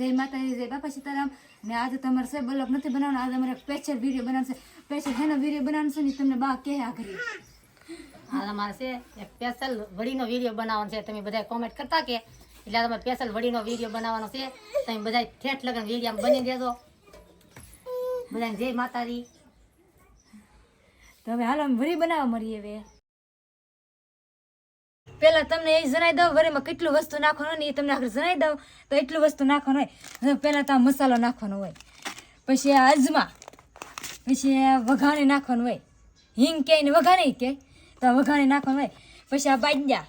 જય માતાજી જય બાપા સીતારામ. ને આજે તમારે છે બ્લોગ નથી બનાવવાનો. આજે અમારે સ્પેશિયલ વીડિયો બનાવશે સ્પેશિયલ હેનો વીડિયો બનાવશે ને તમને બા કે આ કરી હાલ અમારે છે સ્પેશિયલ વડીનો વીડિયો બનાવવાનો છે. તમે બધા કોમેન્ટ કરતા કે. એટલે તમે તમારે સ્પેશિયલ વડીનો વીડિયો બનાવવાનો છે. તમે બધા ઠેઠ લગન વીડિયો બની દેજો બધાને જય માતાજી. તો હવે હાલ અમે વરી બનાવવા મળીએ હવે. પેલા તમને એ જણાવી દઉં, વરીમાં કેટલું વસ્તુ નાખવાનું ને એ તમને આગળ જણાવી દઉં. તો એટલું વસ્તુ નાખવાનું હોય. પહેલાં તો મસાલો નાખવાનો હોય. પછી આ અજમા, પછી વઘાણી નાખવાનું હોય. હિંગ કે ને વઘાણી કે, તો વઘાણી નાખવાનું હોય. પછી આ બાજ્યા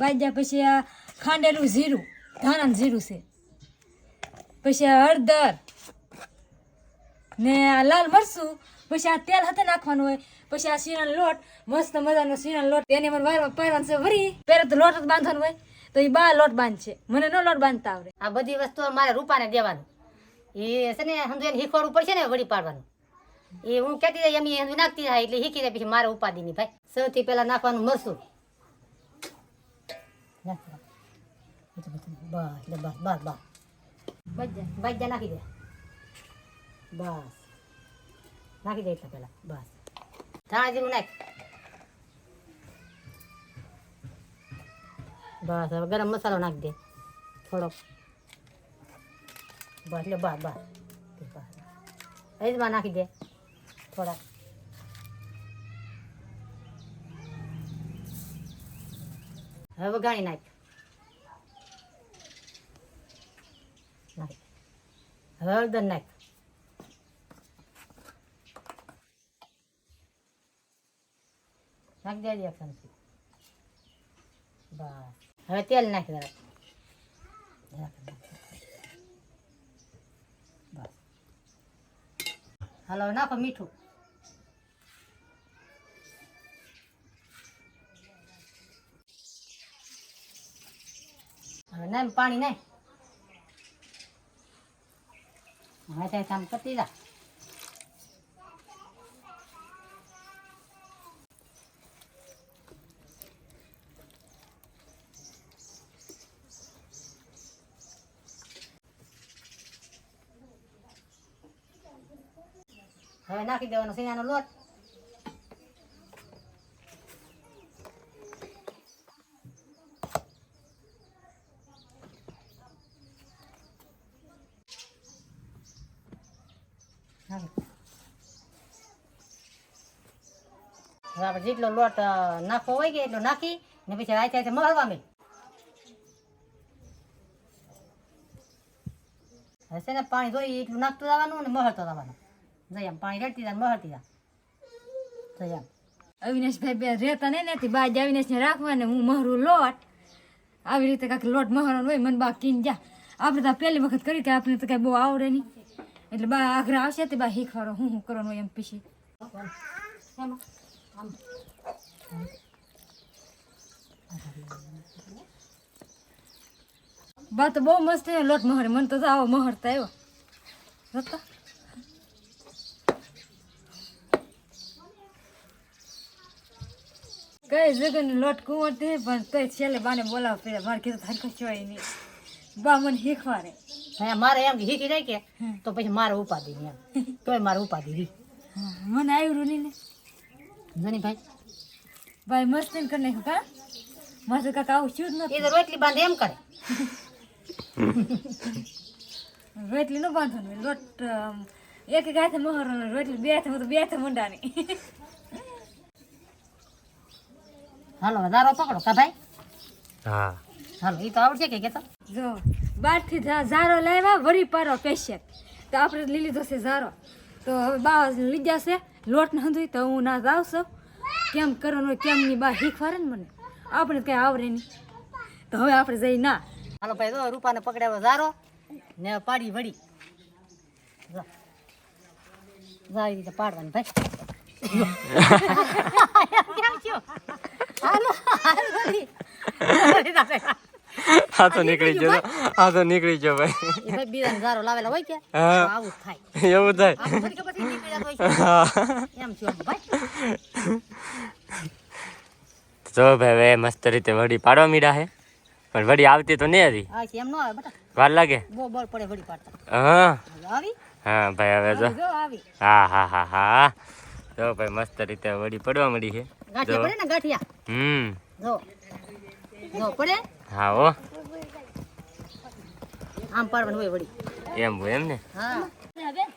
બાજ્યા પછી આ ખાંડેલું જીરું, ધાણાનું જીરું છે. પછી હળદર ને આ લાલ મરચું પછી આ તેલ હાથે નાખવાનું હોય. પછી આ શીરાનો લોટ, મસ્ત મજાનો શીરાનો લોટ. એને મને વારવા પાડવાનું છે વરી. પહેલા તો લોટ જ બાંધવાનું હોય. તો એ બા લોટ બાંધશે. મને ન લોટ બાંધતા આવડે. આ બધી વસ્તુ મારે રૂપાને દેવાનું. એ છે ને, સમજો એને શીખવાડવું પડશે ને વળી પાડવાનું. એ હું કહેતી જાય, એમ નાખતી જાય, એટલે શીખી જાય, પછી મારે ઉપાધિ નહીં ભાઈ. સૌથી પહેલાં નાખવાનું મરસું બસ બસ બસ બસ. બજા નાખી દે. બસ. નાખી દે એટલે પહેલા. બસ. ધાણા જીરું નાખ. બસ, હવે ગરમ મસાલો નાખી દે. થોડોક. બસ એટલે બસ બસ. અજમા નાખી દે. થોડાક. હવે વઘાણી નાખ. હવે હળદર નાખ. નાખ દેજે એક ચમચી. બસ. હવે તેલ નાખી નાખ. બસ. હાલો, નાખો મીઠું. હવે ના પાણી નાખ હવે ત્યાં કામ કરતી જા હવે નાખી દેવાનો સિંગાનો લોટ. હવે આપણે જેટલો લોટ નાખવો હોય કે એટલો નાખી, ને પછી રાઈ થાય મળવા મેં હશે ને પાણી ધોઈ એટલું નાખતું જવાનું ને મહળતો જવાનું જઈ પાણી રેડતી હતા બહારતી મહળતી જાય ભાઈ અવિનાશભાઈ બે રહેતા નહીં નથી બાજ અવિનાશને રાખવાને હું મહરું લોટ, આવી રીતે કાંઈક લોટ મહરવાનો હોય મને બા કીન જા. આપણે તો પહેલી વખત કરી કે આપણે તો કાંઈ બહુ આવડે નહીં એટલે બા આગ્રહ આવશે તે બા શીખવાડો હું શું કરવાનું હોય એમ પીછી. બા તો બહુ મસ્ત લોટ મહરે. મને તો આવો મહરતા આવ્યો. કઈ જગન લોટ કુંવર તે પણ તોય છેલ્લે બાને બોલાવ પેલા મારે કીધું થાય કશું નહીં. બા મને શીખવાડે. હા, મારે એમ શીખી જાય કે તો પછી મારે ઉપાધિ નહીં એમ. તોય મારે ઉપાધિ રહી મને આવ્યું નહીં ને. જની ભાઈ ભાઈ મસ્ત કરી નાખ્યું કા મારે કાકા આવું શું જ નથી રોટલી બાંધે એમ કરે. રોટલી ન બાંધો લોટ એક એક હાથે રોટલી બે હાથે હું તો બે હાથે મંડાની. હાલો વધારો પકડો કા ભાઈ? હા. હાલો એ તો આવડશે કે કેતો? જો બહારથી ઝારો લાવ્યા વળી પારો પેશે તો આપણે લઈ લીધો છે ઝારો. તો હવે બા લીધા છે લોટ ન હતું તો હું ના જાઉં છું કેમ કરવાનું કેમ ની બા શીખવાડે ને મને. આપણે કઈ આવડે નહીં. તો હવે આપણે જઈ ના. હાલો ભાઈ જો રૂપાને પકડ્યા ઝારો ને પાડી વળી. આવી રીતે પાડવાની ભાઈ. કેમ છો. આ તો નીકળી ગયો આ તો નીકળી ગયો ભાઈ. એ ભાઈ લાવેલા હોય કે? તો આવું થાય. એવું થાય. એમ ભાઈ. જો ભાઈ મસ્ત રીતે વડી પાડવા મીડા હે. પણ વડી આવતી તો નહીં હતી. એમ ન આવે બટા. વાર લાગે? બહુ પડે પાડતા. હા. આવી? હા ભાઈ હવે જો. જો હા હા હા હા. જો ભાઈ મસ્ત રીતે વડી પડવા મળી છે. ગાંઠિયા પડે ને ગાંઠિયા? હમ. જો. જો પડે? હા હો. આમ પાડવાનું હોય વળી. એમ હોય એમ ને? હા.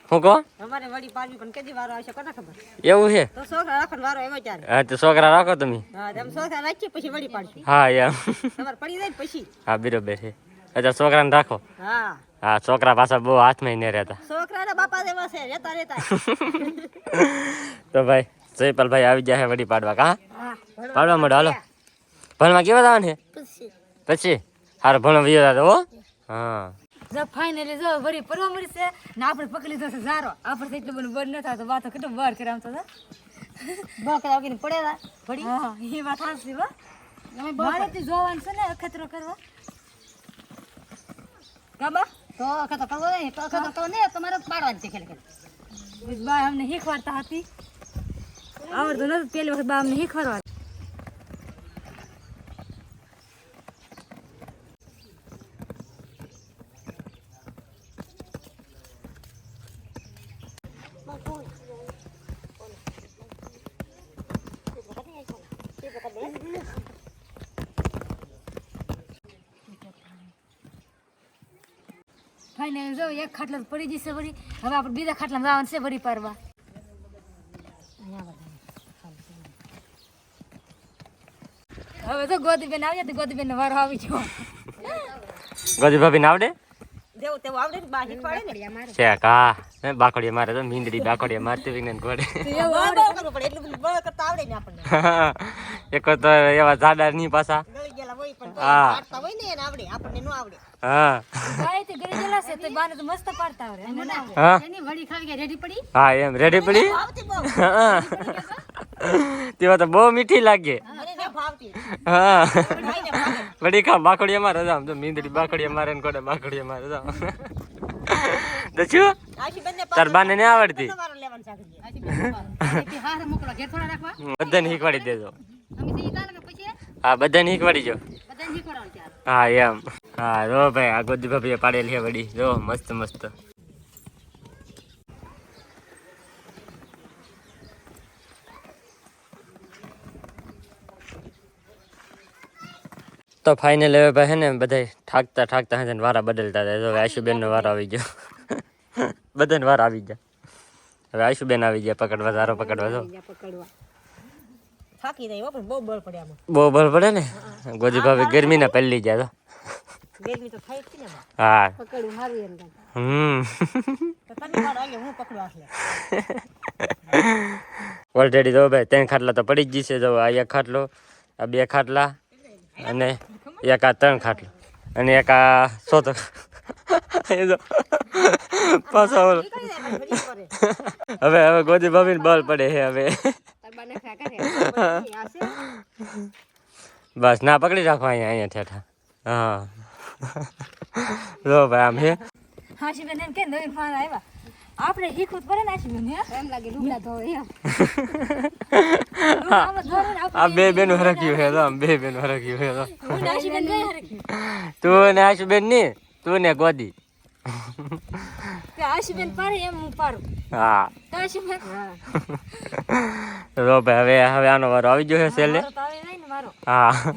શું કહો? અમારે વળી પાડવી પણ કેજી વારો આવશે કોને ખબર? એવું છે? તો છોકરા રાખવાનો વારો એવો ચાલે હા તો છોકરા રાખો તમે. હા તેમ છોકરા રાખીએ પછી વળી પાડશું. હા એમ. તમારે પડી જાય પછી. હા બરોબર છે. અચ્છા છોકરાને રાખો. હા. હા છોકરા પાછા બહુ હાથમાં નહીં રહેતા. છોકરાના બાપા જેવા છે રહેતા રહેતા. તો ભાઈ જયપાલભાઈ આવી જાય વડી પાડવા કા? પાડવા મળો હાલો. ભણવા કેવા જવાનું છે પછી. હારો ભણવા વિયો દાદા હો. હા. જો ફાઇનલી જો વળી પરવા મળી છે ને આપણે પકડી લીધો છે ઝારો. આપણે એટલું બધું બર ન થતો વાતો કેટલું બર કરે આમ તો જો. વગીને પડેલા પડે હા. એ વાત હાસી વા તમે બળ મારેથી જોવાનું છે ને અખતરો કરવા. કાબા તો અખતરો કરવો નહીં તો અખતરો કરવો નહીં તમારે પાડવાની છે ખેલ ખેલ. બાય અમને શીખવાડતા હતી. આવડતું નતું પેલી વખત બા અમને શીખવાડવા. ફાઇનલ જો, એક ખાટલો પડી જશે વળી. હવે આપણે બીજા ખાટલામાં જવાનું છે વળી પારવા. હવે તો ગોદીબેન આવ્યા તો ગોદીબેન નો વારો આવી ગયો. ગોદી ભાભી આવડે? જેવું તેવું આવડે ને બા શીખવાડે ને. છે કા? બાકડીએ મારે તો મીંદડી બાકડીએ મારતી વિજ્ઞાન ઘોડે બળ બળ કરવું પડે એટલું બધું બળ કરતા આવડે ને આપણને. એક તો એવા જાડા નહીં પાછા. ગળી ગયેલા હોય પણ હા. ને ન હા. ભાઈ તે ઘરે ગયેલા છે તો બાને તો મસ્ત પાડતા આવડે અમને ના આવડે. હા? એની વળી ખાવી ગયા રેડી પડી? હા એમ રેડી પડી? આવતી તેવા તો બહુ મીઠી લાગે. ના હા. ખા બાકડીએ મારે જામ તો મીંદડી બાકડીએ મારે ને કોડે તો શું આશી બંને તાર બાને નહીં આવડતી. તમારો લેવાનું છે. આખી હાર મોકલો ઘેર થોડા રાખવા. બધાને શીખવાડી દેજો. અમે તો ઈ તારે હા બધાને શીખવાડી જો હા એમ. હા જો ભાઈ આ ગોદી ભાભી પાડેલી છે વડી જો મસ્ત મસ્ત. તો ફાઇનલ હવે ભાઈ ને બધા ઠાકતા ઠાકતા હે વારા બદલતા જો હવે આશુબેનનો વારો આવી ગયો. બધાને વાર આવી ગયા. હવે આશુબેન આવી ગયા પકડવા ધારો પકડવા જો. પણ બહુ બળ પડે ને? ગોજી ભાભી તો. ગરમી તો જ ને થાય. હમ. તો હું એટલે ઓલરેડી તો ભાઈ ત્રણ ખાટલા તો પડી જ જશે જો આ એક ખાટલો આ બે ખાટલા અને એક આ ત્રણ ખાટલો. અને એક આ સોતો. પાછો. હવે હવે ગોદી ભાભી બળ પડે છે હવે. બસ, ના, પકડી રાખો અહીંયા અહીંયા ઠેઠા. હા. જો ભાઈ, આમ હે. હાશીબેન એમ કે નવીન ફોન આવ્યા? આપણે શીખવું તો પડે ને એમ લાગે લુગડા ધોવે એમ. આ બે બેન હરખ્યું છે તો આમ બે બેન હરખ્યું છે તો હું ગઈ તું ને આશુબેનની તું ને ગોદી. કે પાડે એમ હું પાડું. હા. તો ભાઈ હવે હવે આનો વારો આવી ગયો છે તો હા. હે?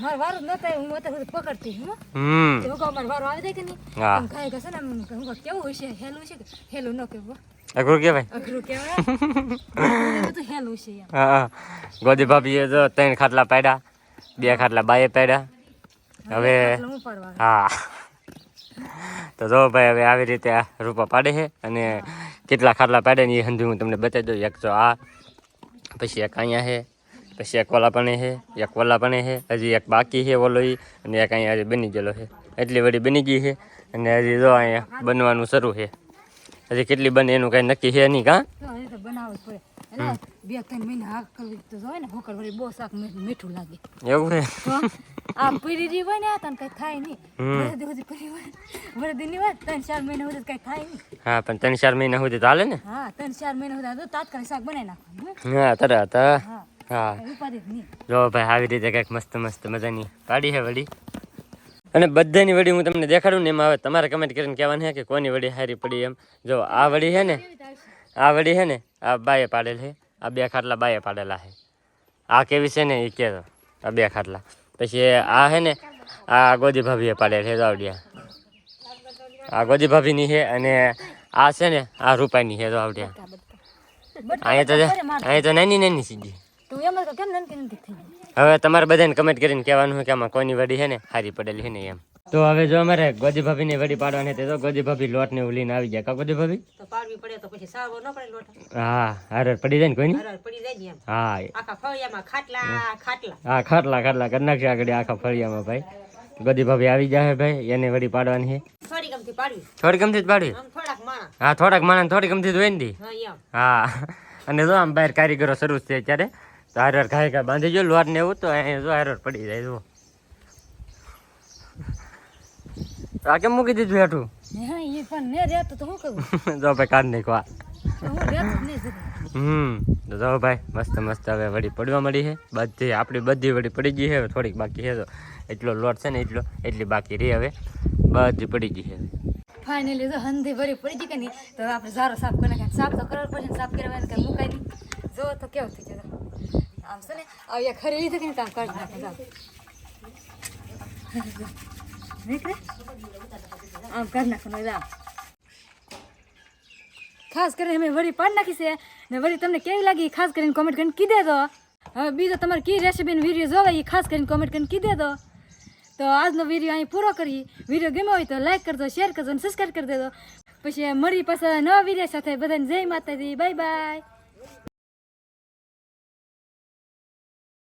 મારો વારો નતો આવ્યો, હું અત્યાર પકડતી હું. હમ. તે હું કહું વારો આવી જાય કે નહીં? હા. ખાઈ ઘસે ને હું કેવું હશે? હેલું છે કે? હેલું ન કેવો અઘરું કહેવાય. અઘરું કહેવાય. તો હેલું છે હા હા. ભાભી એ જો ત્રણ ખાટલા પાડ્યા બે ખાટલા બાએ પાડ્યા. હવે હું તો જો ભાઈ હવે આવી રીતે આ રૂપા પાડે છે અને કેટલા ખાટલા પાડે ને એ હંધુ હું તમને બતાવી દઉં. એક તો આ પછી એક અહીંયા છે. પછી એક વાલા પણ છે એક વાલા પણ છે હજી એક બાકી છે ઓલો અને એક અહીંયા હજી બની ગયેલો છે. એટલી વળી બની ગઈ છે અને હજી જો અહીંયા બનવાનું શરૂ છે. હજી કેટલી બને એનું કાંઈ નક્કી છે નહીં કાં? બે ત્રણ મહિના હાક કરવી તો હોય ને હોકર વળી બહુ શાક મીઠું મીઠું લાગે. એવું છે? આ પીરી રહી હોય ને આ તને કઈ થાય નહીં. વરદી સુધી પીરી હોય વરદી ની વાત ત્રણ ચાર મહિના સુધી કઈ થાય નહીં. હા પણ ત્રણ ચાર મહિના સુધી ચાલે ને? હા ત્રણ ચાર મહિના સુધી તાત્કાલિક શાક બનાવી નાખવાનું હા તરત હા. હા. જ ભાઈ આવી રીતે કંઈક મસ્ત મસ્ત મજાની પાડી છે વડી અને બધાની વડી હું તમને દેખાડું ને એમાં હવે તમારે કમેન્ટ કરીને કહેવાનું છે કે કોની વડી હારી પડી એમ. જો આ વડી છે ને આ વડી છે ને આ બાએ પાડેલ છે આ બે ખાટલા બાએ પાડેલા છે. આ કેવી છે ને એ કહેતો આ બે ખાટલા. પછી આ છે ને આ ગોદી ભાભીએ પાડેલ છે આવડિયા. આ ગોદી ભાભીની છે અને આ છે ને આ રૂપાની છે આવડિયા. અહીંયા તો અહીંયા તો નાની નાની સીધી. હવે તમારે બધાને કમેન્ટ કરીને કહેવાનું છે કે આમાં કોની વડી છે ને હારી પડેલી છે ને એમ. તો હવે જો અમારે ગોદી ભાભીની વડી પાડવાની હતી તો ગોદી ભાભી લોટ ને ઉલીને આવી જાય કા ગોદી ભાભી તો પાડવી પડે તો પછી સારવો ન પડે લોટ. હા હારે પડી જાય ને કોઈની? હરર પડી જાય એમ. હા. આખા ફળિયામાં ખાટલા ખાટલા. હા ખાટલા ખાટલા. કરી નાખશે આગળ આખા ફળિયામાં ભાઈ. ગોદી ભાભી આવી જાય ભાઈ એને વડી પાડવાની છે. થોડી ગમતી પાડવી. થોડી ગમતી જ પાડવી? થોડાક માણા. હા થોડાક માણસ થોડી ગમતી જ હોય ને દી. હા હા. અને જો આમ બહાર કારીગરો શરૂ છે અત્યારે. તો હાર હાર બાંધી જો લોટ ને એવું તો અહીંયા જો હાર હાર પડી જાય જો આ કેમ મૂકી દીધું હેઠું? જો ભાઈ કાઢ નાખવા હમ જો ભાઈ મસ્ત મસ્ત હવે વડી પડવા મળી છે. બધી આપણી બધી વડી પડી ગઈ છે થોડીક બાકી છે તો એટલો લોટ છે ને એટલો એટલી બાકી રહી હવે. બધી પડી ગઈ છે. ફાઇનલી તો હંધી ભરી પડી ગઈ કે નહીં તો આપણે ઝારો સાફ કરી નાખ્યા સાફ તો કરવો પડશે સાફ કરવા એને કંઈ મુકાય નહીં. જો તો કેવું થઈ જશે આમ છે ને આવી આ ખરી કે? નહીં તો આમ ખાસ કરીને અમે વળી પાડી નાખી છે, ને વળી તમને કેવી લાગી, ખાસ કરીને કોમેન્ટ કરીને કીધે દો હવે બીજો તમારે કઈ રેસીપીનો વીડિયો જોવા એ ખાસ કરીને કોમેન્ટ કરીને કીધે દો તો આજનો વીડિયો અહીં પૂરો કરી. વીડિયો ગમ્યો હોય તો લાઈક કરજો શેર કરજો, અને સબસ્ક્રાઈબ કરી દેજો. પછી મળી પાછા નવા વીડિયો સાથે. બધાને જય માતાજી. Bye bye